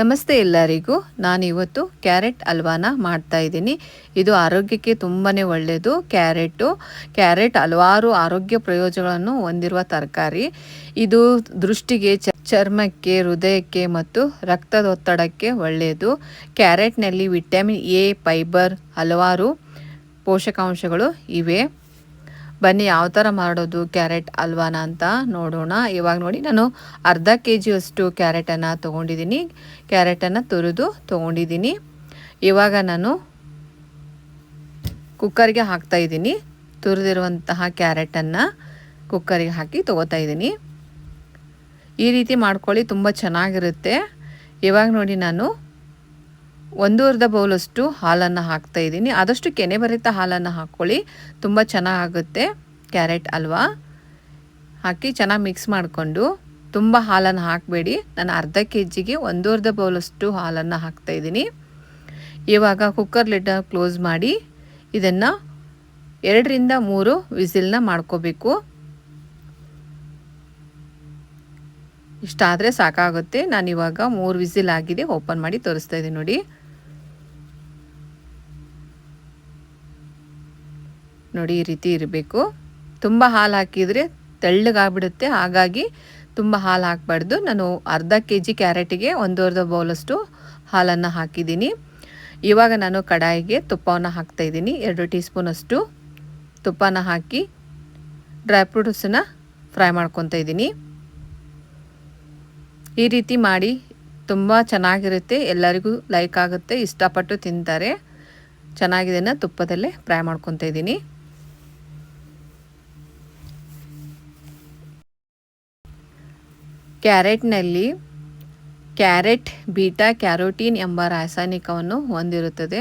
ನಮಸ್ತೆ ಎಲ್ಲರಿಗೂ. ನಾನು ಇವತ್ತು ಕ್ಯಾರೆಟ್ ಹಲ್ವಾನ ಮಾಡ್ತಾ ಇದ್ದೀನಿ. ಇದು ಆರೋಗ್ಯಕ್ಕೆ ತುಂಬಾ ಒಳ್ಳೆಯದು ಕ್ಯಾರೆಟು, ಕ್ಯಾರೆಟ್ ಹಲವಾರು ಆರೋಗ್ಯ ಪ್ರಯೋಜನಗಳನ್ನು ಹೊಂದಿರುವ ತರಕಾರಿ. ಇದು ದೃಷ್ಟಿಗೆ ಚರ್ಮಕ್ಕೆ, ಹೃದಯಕ್ಕೆ ಮತ್ತು ರಕ್ತದೊತ್ತಡಕ್ಕೆ ಒಳ್ಳೆಯದು ಕ್ಯಾರೆಟ್ನಲ್ಲಿ ವಿಟಮಿನ್ ಎ, ಫೈಬರ್ ಹಲವಾರು ಪೋಷಕಾಂಶಗಳು ಇವೆ. ಬನ್ನಿ, ಯಾವ ಥರ ಮಾಡೋದು ಕ್ಯಾರೆಟ್ ಅಲ್ವಾನ ಅಂತ ನೋಡೋಣ. ಇವಾಗ ನೋಡಿ, ನಾನು ಅರ್ಧ ಕೆ ಜಿಯಷ್ಟು ಕ್ಯಾರೆಟನ್ನು ತೊಗೊಂಡಿದ್ದೀನಿ. ಕ್ಯಾರೆಟನ್ನು ತುರಿದು ತೊಗೊಂಡಿದ್ದೀನಿ. ಇವಾಗ ನಾನು ಕುಕ್ಕರ್ಗೆ ಹಾಕ್ತಾ ಇದ್ದೀನಿ. ತುರಿದಿರುವಂತಹ ಕ್ಯಾರೆಟನ್ನು ಕುಕ್ಕರಿಗೆ ಹಾಕಿ ತೊಗೋತಾ ಇದ್ದೀನಿ. ಈ ರೀತಿ ಮಾಡ್ಕೊಳ್ಳಿ, ತುಂಬ ಚೆನ್ನಾಗಿರುತ್ತೆ. ಇವಾಗ ನೋಡಿ, ನಾನು ಒಂದೂರ್ಧ ಬೌಲಷ್ಟು ಹಾಲನ್ನು ಹಾಕ್ತಾ ಇದ್ದೀನಿ. ಆದಷ್ಟು ಕೆನೆ ಬರಿತ ಹಾಲನ್ನು ಹಾಕ್ಕೊಳ್ಳಿ. ತುಂಬ ಚೆನ್ನಾಗುತ್ತೆ ಕ್ಯಾರೆಟ್ ಅಲ್ವಾ? ಹಾಕಿ ಚೆನ್ನಾಗಿ ಮಿಕ್ಸ್ ಮಾಡಿಕೊಂಡು ತುಂಬ ಹಾಲನ್ನು ಹಾಕಬೇಡಿ. ನಾನು ಅರ್ಧ ಕೆ ಜಿಗೆ ಒಂದೂರ್ಧ ಬೌಲಷ್ಟು ಹಾಲನ್ನು ಹಾಕ್ತಾ ಇದ್ದೀನಿ. ಇವಾಗ ಕುಕ್ಕರ್ ಲಿಡ್ಡ ಕ್ಲೋಸ್ ಮಾಡಿ ಇದನ್ನು ಎರಡರಿಂದ ಮೂರು ವಿಸಿಲ್ನ ಮಾಡ್ಕೋಬೇಕು. ಇಷ್ಟಾದರೆ ಸಾಕಾಗುತ್ತೆ. ನಾನು ಇವಾಗ ಮೂರು ವಿಸಿಲ್ ಆಗಿದೆ, ಓಪನ್ ಮಾಡಿ ತೋರಿಸ್ತಾ ಇದ್ದೀನಿ ನೋಡಿ. ನೋಡಿ ಈ ರೀತಿ ಇರಬೇಕು. ತುಂಬ ಹಾಲು ಹಾಕಿದರೆ ತೆಳ್ಳಗಾಗ್ಬಿಡುತ್ತೆ. ಹಾಗಾಗಿ ತುಂಬ ಹಾಲು ಹಾಕಬಾರ್ದು. ನಾನು ಅರ್ಧ ಕೆ ಜಿ ಕ್ಯಾರೆಟಿಗೆ ಒಂದೂವರೆ ಬೌಲಷ್ಟು ಹಾಲನ್ನು ಹಾಕಿದ್ದೀನಿ. ಇವಾಗ ನಾನು ಕಡಾಯಿಗೆ ತುಪ್ಪವನ್ನು ಹಾಕ್ತಾಯಿದ್ದೀನಿ ಎರಡು ಟೀ ಸ್ಪೂನಷ್ಟು ತುಪ್ಪನ ಹಾಕಿ ಡ್ರೈ ಫ್ರೂಟ್ಸನ್ನ ಫ್ರೈ ಮಾಡ್ಕೊತಾ ಇದ್ದೀನಿ. ಈ ರೀತಿ ಮಾಡಿ ತುಂಬ ಚೆನ್ನಾಗಿರುತ್ತೆ. ಎಲ್ಲರಿಗೂ ಲೈಕ್ ಆಗುತ್ತೆ, ಇಷ್ಟಪಟ್ಟು ತಿಂತಾರೆ. ಚೆನ್ನಾಗಿದೆನ ತುಪ್ಪದಲ್ಲೇ ಫ್ರೈ ಮಾಡ್ಕೊತಾ ಇದ್ದೀನಿ. ಕ್ಯಾರೆಟ್ನಲ್ಲಿ ಕ್ಯಾರೆಟ್, ಬೀಟಾ, ಕ್ಯಾರೋಟೀನ್ ಎಂಬ ರಾಸಾಯನಿಕವನ್ನು ಹೊಂದಿರುತ್ತದೆ.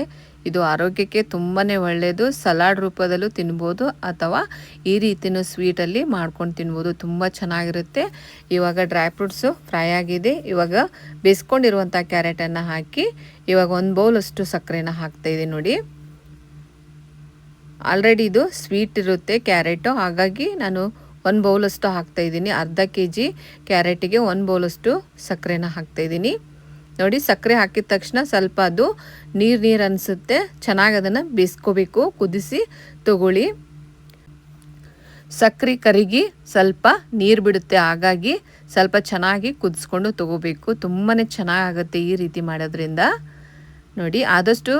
ಇದು ಆರೋಗ್ಯಕ್ಕೆ ತುಂಬಾ ಒಳ್ಳೆಯದು. ಸಲಾಡ್ ರೂಪದಲ್ಲೂ ತಿನ್ಬೋದು ಅಥವಾ ಈ ರೀತಿಯೂ ಸ್ವೀಟಲ್ಲಿ ಮಾಡ್ಕೊಂಡು ತಿನ್ಬೋದು. ತುಂಬ ಚೆನ್ನಾಗಿರುತ್ತೆ. ಇವಾಗ ಡ್ರೈ ಫ್ರೂಟ್ಸು ಫ್ರೈ ಆಗಿದೆ. ಇವಾಗ ಬೇಯಿಸ್ಕೊಂಡಿರುವಂಥ ಕ್ಯಾರೆಟನ್ನು ಹಾಕಿ ಇವಾಗ ಒಂದು ಬೌಲಷ್ಟು ಸಕ್ಕರೆನ ಹಾಕ್ತಾಯಿದೆ ನೋಡಿ. ಆಲ್ರೆಡಿ ಇದು ಸ್ವೀಟ್ ಇರುತ್ತೆ ಕ್ಯಾರೆಟು. ಹಾಗಾಗಿ ನಾನು ಒಂದು ಬೌಲಷ್ಟು ಹಾಕ್ತಾಯಿದ್ದೀನಿ ಅರ್ಧ ಕೆ ಜಿ ಕ್ಯಾರೆಟಿಗೆ ಒಂದು ಬೌಲಷ್ಟು ಸಕ್ಕರೆನ ಹಾಕ್ತಾಯಿದ್ದೀನಿ ನೋಡಿ, ಸಕ್ಕರೆ ಹಾಕಿದ ತಕ್ಷಣ ಸ್ವಲ್ಪ ಅದು ನೀರು ನೀರು ಅನಿಸುತ್ತೆ. ಚೆನ್ನಾಗಿ ಅದನ್ನು ಬೇಯಿಸ್ಕೋಬೇಕು. ಕುದಿಸಿ ತಗೊಳ್ಳಿ. ಸಕ್ಕರೆ ಕರಿಗಿ ಸ್ವಲ್ಪ ನೀರು ಬಿಡುತ್ತೆ. ಹಾಗಾಗಿ ಸ್ವಲ್ಪ ಚೆನ್ನಾಗಿ ಕುದಿಸ್ಕೊಂಡು ತಗೋಬೇಕು. ತುಂಬಾ ಚೆನ್ನಾಗಾಗುತ್ತೆ ಈ ರೀತಿ ಮಾಡೋದ್ರಿಂದ. ನೋಡಿ, ಆದಷ್ಟು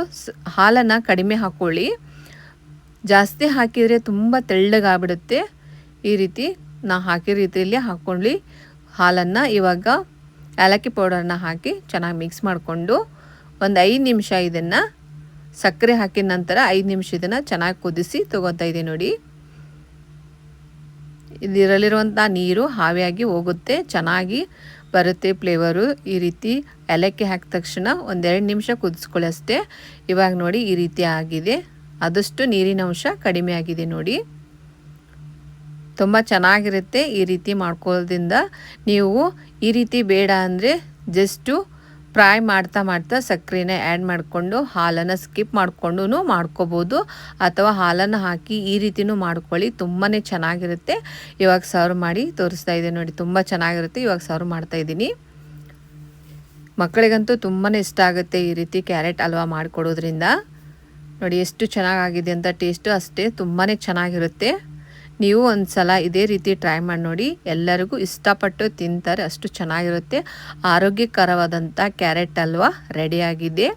ಹಾಲನ್ನು ಕಡಿಮೆ ಹಾಕ್ಕೊಳ್ಳಿ ಜಾಸ್ತಿ ಹಾಕಿದರೆ ತುಂಬ ತೆಳ್ಳಗಾಗ್ಬಿಡುತ್ತೆ. ಈ ರೀತಿ ನಾ ಹಾಕಿರೋ ರೀತಿಯಲ್ಲಿ ಹಾಕ್ಕೊಳ್ಳಿ ಹಾಲನ್ನು ಇವಾಗ ಏಲಕ್ಕಿ ಪೌಡರ್ನ ಹಾಕಿ ಚೆನ್ನಾಗಿ ಮಿಕ್ಸ್ ಮಾಡಿಕೊಂಡು ಒಂದು ಐದು ನಿಮಿಷ ಇದನ್ನು ಸಕ್ಕರೆ ಹಾಕಿದ ನಂತರ ಐದು ನಿಮಿಷ ಇದನ್ನು ಚೆನ್ನಾಗಿ ಕುದಿಸಿ ತೊಗೊತಾ ಇದೆ ನೋಡಿ. ಇದರಲ್ಲಿರುವಂಥ ನೀರು ಹಾವಿಯಾಗಿ ಹೋಗುತ್ತೆ, ಚೆನ್ನಾಗಿ ಬರುತ್ತೆ ಫ್ಲೇವರು ಈ ರೀತಿ ಏಲಕ್ಕಿ ಹಾಕಿದ ತಕ್ಷಣ ಒಂದೆರಡು ನಿಮಿಷ ಕುದಿಸ್ಕೊಳ್ಳಿ ಅಷ್ಟೇ. ಇವಾಗ ನೋಡಿ ಈ ರೀತಿ ಆಗಿದೆ. ಆದಷ್ಟು ನೀರಿನ ಅಂಶ ಕಡಿಮೆ ಆಗಿದೆ ನೋಡಿ. ತುಂಬ ಚೆನ್ನಾಗಿರುತ್ತೆ ಈ ರೀತಿ ಮಾಡ್ಕೊಳ್ಳೋದ್ರಿಂದ. ನೀವು ಈ ರೀತಿ ಬೇಡ ಅಂದರೆ ಜಸ್ಟು ಫ್ರೈ ಮಾಡ್ತಾ ಮಾಡ್ತಾ ಸಕ್ಕರೆನ ಆ್ಯಡ್ ಮಾಡಿಕೊಂಡು ಹಾಲನ್ನು ಸ್ಕಿಪ್ ಮಾಡಿಕೊಂಡು ಮಾಡ್ಕೋಬೋದು. ಅಥವಾ ಹಾಲನ್ನು ಹಾಕಿ ಈ ರೀತಿಯೂ ಮಾಡ್ಕೊಳ್ಳಿ ತುಂಬಾ ಚೆನ್ನಾಗಿರುತ್ತೆ. ಇವಾಗ ಸರ್ವ್ ಮಾಡಿ ತೋರಿಸ್ತಾ ಇದ್ದೀನಿ ನೋಡಿ, ತುಂಬ ಚೆನ್ನಾಗಿರುತ್ತೆ. ಇವಾಗ ಸರ್ವ್ ಮಾಡ್ತಾ ಇದ್ದೀನಿ. ಮಕ್ಕಳಿಗಂತೂ ತುಂಬಾ ಇಷ್ಟ ಆಗುತ್ತೆ ಈ ರೀತಿ ಕ್ಯಾರೆಟ್ ಹಲ್ವಾ ಮಾಡಿಕೊಡೋದ್ರಿಂದ. ನೋಡಿ, ಎಷ್ಟು ಚೆನ್ನಾಗಾಗಿದೆ ಅಂತ ಟೇಸ್ಟು ಅಷ್ಟೇ ತುಂಬಾ ಚೆನ್ನಾಗಿರುತ್ತೆ. ನೀವು ಒಂದು ಸಲ ಇದೇ ರೀತಿ ಟ್ರೈ ಮಾಡಿ ನೋಡಿ. ಎಲ್ಲರಿಗೂ ಇಷ್ಟಪಟ್ಟು ತಿಂತಾರೆ. ಅಷ್ಟು ಚೆನ್ನಾಗಿರುತ್ತೆ. ಆರೋಗ್ಯಕರವಾದಂಥ ಕ್ಯಾರೆಟ್ ಹಲ್ವಾ ರೆಡಿಯಾಗಿದೆ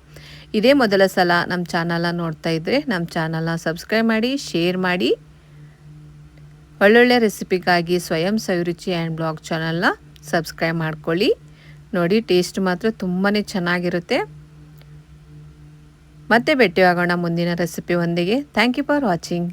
ಇದೇ ಮೊದಲ ಸಲ ನಮ್ಮ ಚಾನಲ್ನ ನೋಡ್ತಾ ಇದ್ದರೆ ನಮ್ಮ ಚಾನಲ್ನ ಸಬ್ಸ್ಕ್ರೈಬ್ ಮಾಡಿ ಶೇರ್ ಮಾಡಿ. ಒಳ್ಳೊಳ್ಳೆ ರೆಸಿಪಿಗಾಗಿ ಸ್ವಯಂ ಸವಿರುಚಿ ಆ್ಯಂಡ್ ಬ್ಲಾಗ್ ಚಾನಲ್ನ ಸಬ್ಸ್ಕ್ರೈಬ್ ಮಾಡ್ಕೊಳ್ಳಿ. ನೋಡಿ ಟೇಸ್ಟ್ ಮಾತ್ರ ತುಂಬಾ ಚೆನ್ನಾಗಿರುತ್ತೆ. ಮತ್ತೆ ಭೇಟಿಯಾಗೋಣ ಮುಂದಿನ ರೆಸಿಪಿ ಒಂದಿಗೆ. Thank you for watching